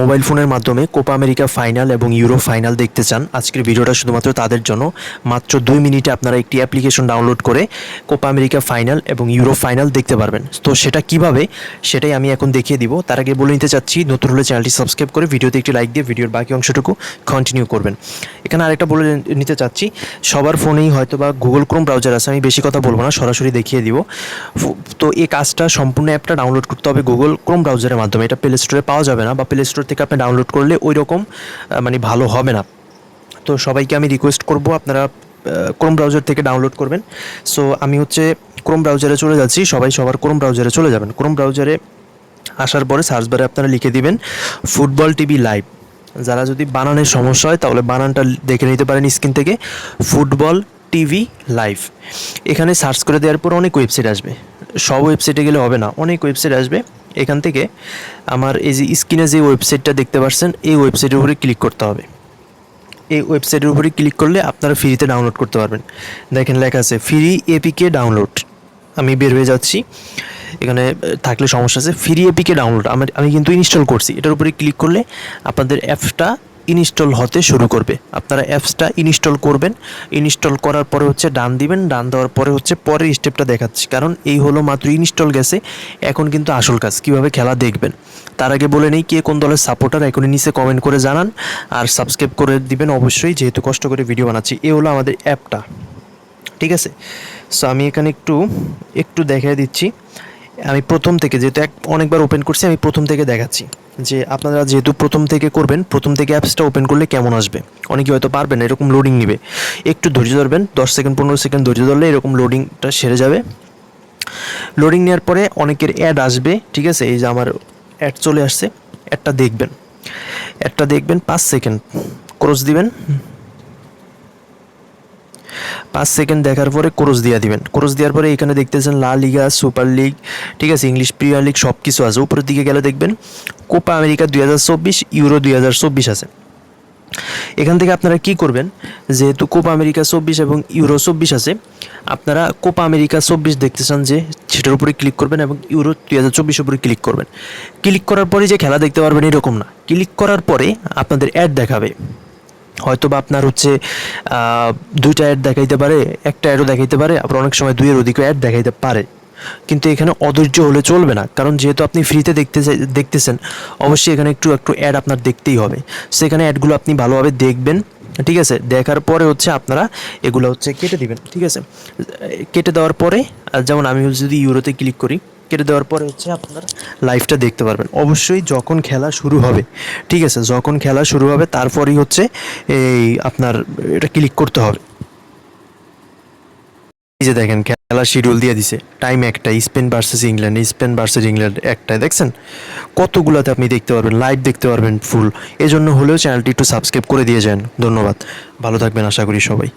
Mobile ফোনের মাধ্যমে Copa America final এবং ইউরো ফাইনাল দেখতে চান। আজকের ভিডিওটা শুধুমাত্র তাদের জন্য। মাত্র দুই মিনিটে আপনারা একটি অ্যাপ্লিকেশন ডাউনলোড করে কোপা আমেরিকা ফাইনাল এবং ইউরো ফাইনাল দেখতে পারবেন। তো সেটা কীভাবে, সেটাই আমি এখন দেখিয়ে দিব। তার আগে বলে নিতে চাচ্ছি, নতুন হলে চ্যানেলটি সাবস্ক্রাইব করে ভিডিওতে একটি লাইক দিয়ে ভিডিওর বাকি অংশটুকু কন্টিনিউ করবেন। এখানে আরেকটা বলে নিতে চাচ্ছি, সবার ফোনেই হয়তো বা গুগল ক্রোম ব্রাউজার আছে, আমি বেশি কথা বলব না, সরাসরি দেখিয়ে দিব। তো এই কাজটা সম্পূর্ণ অ্যাপটা ডাউনলোড করতে হবে গুগল ক্রোম ব্রাউজারের মাধ্যমে। এটা প্লে স্টোরে পাওয়া যাবে না বা প্লে স্টোর থেকে আপনি ডাউনলোড করলে ওই রকম মানে ভালো হবে না। তো সবাইকে আমি রিকোয়েস্ট করব, আপনারা ক্রোম ব্রাউজার থেকে ডাউনলোড করবেন। সো আমি হচ্ছে ক্রোম ব্রাউজারে চলে যাচ্ছি, সবাই সবার ক্রোম ব্রাউজারে চলে যাবেন। ক্রোম ব্রাউজারে আসার পরে সার্চ বারে আপনারা লিখে দিবেন ফুটবল টিভি লাইভ যারা যদি বানানের সমস্যা হয়, তাহলে বানানটা দেখে নিতে পারেন স্ক্রিন থেকে ফুটবল টিভি লাইভ এখানে সার্চ করে দেওয়ার পর অনেক ওয়েবসাইট আসবে। সব ওয়েবসাইটে গেলে হবে না, অনেক ওয়েবসাইট আসবে। এখান থেকে আমার এই যে স্ক্রিনে যে ওয়েবসাইটটা দেখতে পাচ্ছেন, এই ওয়েবসাইটের উপরে ক্লিক করতে হবে। এই ওয়েবসাইটের উপরে ক্লিক করলে আপনারা ফ্রিতে ডাউনলোড করতে পারবেন। দেখেন লেখা আছে, ফ্রি এপিকে ডাউনলোড। আমি বের হয়ে যাচ্ছি। এখানে থাকলে সমস্যা আছে, ফ্রি এপিকে ডাউনলোড। আমার, আমি কিন্তু ইনস্টল করছি। এটার উপরে ক্লিক করলে আপনাদের অ্যাপসটা ইনস্টল হতে শুরু করবে। আপনারা অ্যাপসটা ইনস্টল করবেন। ইনস্টল করার পরে হচ্ছে ডান দিবেন, ডান দেওয়ার পরে হচ্ছে পরের স্টেপটা দেখাচ্ছি। কারণ এই হলো মাত্র ইনস্টল গেছে, এখন কিন্তু আসল কাজ, কীভাবে খেলা দেখবেন। তার আগে বলে নেই কে কোন দলের সাপোর্টার, এখনই নিচে কমেন্ট করে জানান। আর সাবস্ক্রাইব করে দিবেন অবশ্যই, যেহেতু কষ্ট করে ভিডিও বানাচ্ছি। এ হলো আমাদের অ্যাপটা। ঠিক আছে? সো আমি এখানে একটু একটু দেখিয়ে দিচ্ছি। আমি প্রথম থেকে, যেহেতু এক, অনেকবার ওপেন করছি, আমি প্রথম থেকে দেখাচ্ছি। যে আপনারা যেহেতু প্রথম থেকে করবেন, প্রথম থেকে অ্যাপসটা ওপেন করলে কেমন আসবে? অনেকে হয়তো পারবেন এরকম লোডিং নেবে। একটু ধৈর্য ধরবেন, দশ সেকেন্ড, পনেরো সেকেন্ড ধৈর্য ধরলে এরকম লোডিংটা সেরে যাবে। লোডিং নেওয়ার পরে অনেকের অ্যাড আসবে, ঠিক আছে? এই যে আমার অ্যাড চলে আসছে অ্যাডটা দেখবেন। অ্যাডটা দেখবেন, পাঁচ সেকেন্ড। ক্রস দিবেন। পাঁচ সেকেন্ড দেখার পরে ক্রস দিয়ে দিবেন। ক্রস দেওয়ার পরে এখানে দেখতেছেন লা লিগা, সুপার লিগ, ঠিক আছে, ইংলিশ প্রিমিয়ার লিগ সব কিছু আছে। উপরের দিকে গেলে দেখবেন কোপা আমেরিকা দুই হাজার চব্বিশ, ইউরো দুই হাজার চব্বিশ আছে। এখান থেকে আপনারা কি করবেন? যেহেতু কোপা আমেরিকা চব্বিশ এবং ইউরো চব্বিশ আছে, আপনারা কোপা আমেরিকা চব্বিশ দেখতে চান যে সেটার উপরে ক্লিক করবেন এবং ইউরো দুই হাজার চব্বিশের উপরে ক্লিক করবেন। ক্লিক করার পরে যে খেলা দেখতে পারবেন এরকম না। ক্লিক করার পরে আপনাদের অ্যাড দেখাবে। হয়তো বা আপনার হচ্ছে দুইটা অ্যাড দেখাইতে পারে, একটা অ্যাডও দেখাইতে পারে, আবার অনেক সময় দুইয়ের অধিক অ্যাড দেখাইতে পারে। কিন্তু এখানে অধৈর্য হলে চলবে না, কারণ যেহেতু আপনি ফ্রিতে দেখতে দেখতেছেন, অবশ্যই এখানে একটু একটু অ্যাড আপনার দেখতেই হবে। সেখানে অ্যাডগুলো আপনি ভালোভাবে দেখবেন, ঠিক আছে? দেখার পরে হচ্ছে আপনারা এগুলো হচ্ছে কেটে দিবেন, ঠিক আছে? কেটে দেওয়ার পরে যেমন আমি যদি ইউরোতে ক্লিক করি কেটে দেওয়ার পরে হচ্ছে আপনার লাইভটা দেখতে পারবেন। অবশ্যই যখন খেলা শুরু হবে, ঠিক আছে? যখন খেলা শুরু হবে, তারপরেই হচ্ছে এই আপনার এটা ক্লিক করতে হবে। এই যে দেখেন, খেলা শিডিউল দিয়ে দিছে। টাইম একটা Spain versus England Spain versus England একটাই দেখছেন? কতগুলোতে আপনি দেখতে পারবেন লাইভ দেখতে পারবেন ফুল এজন্য হলেও চ্যানেলটি একটু সাবস্ক্রাইব করে দিয়ে যান। ধন্যবাদ। ভালো থাকবেন, আশা করি সবাই।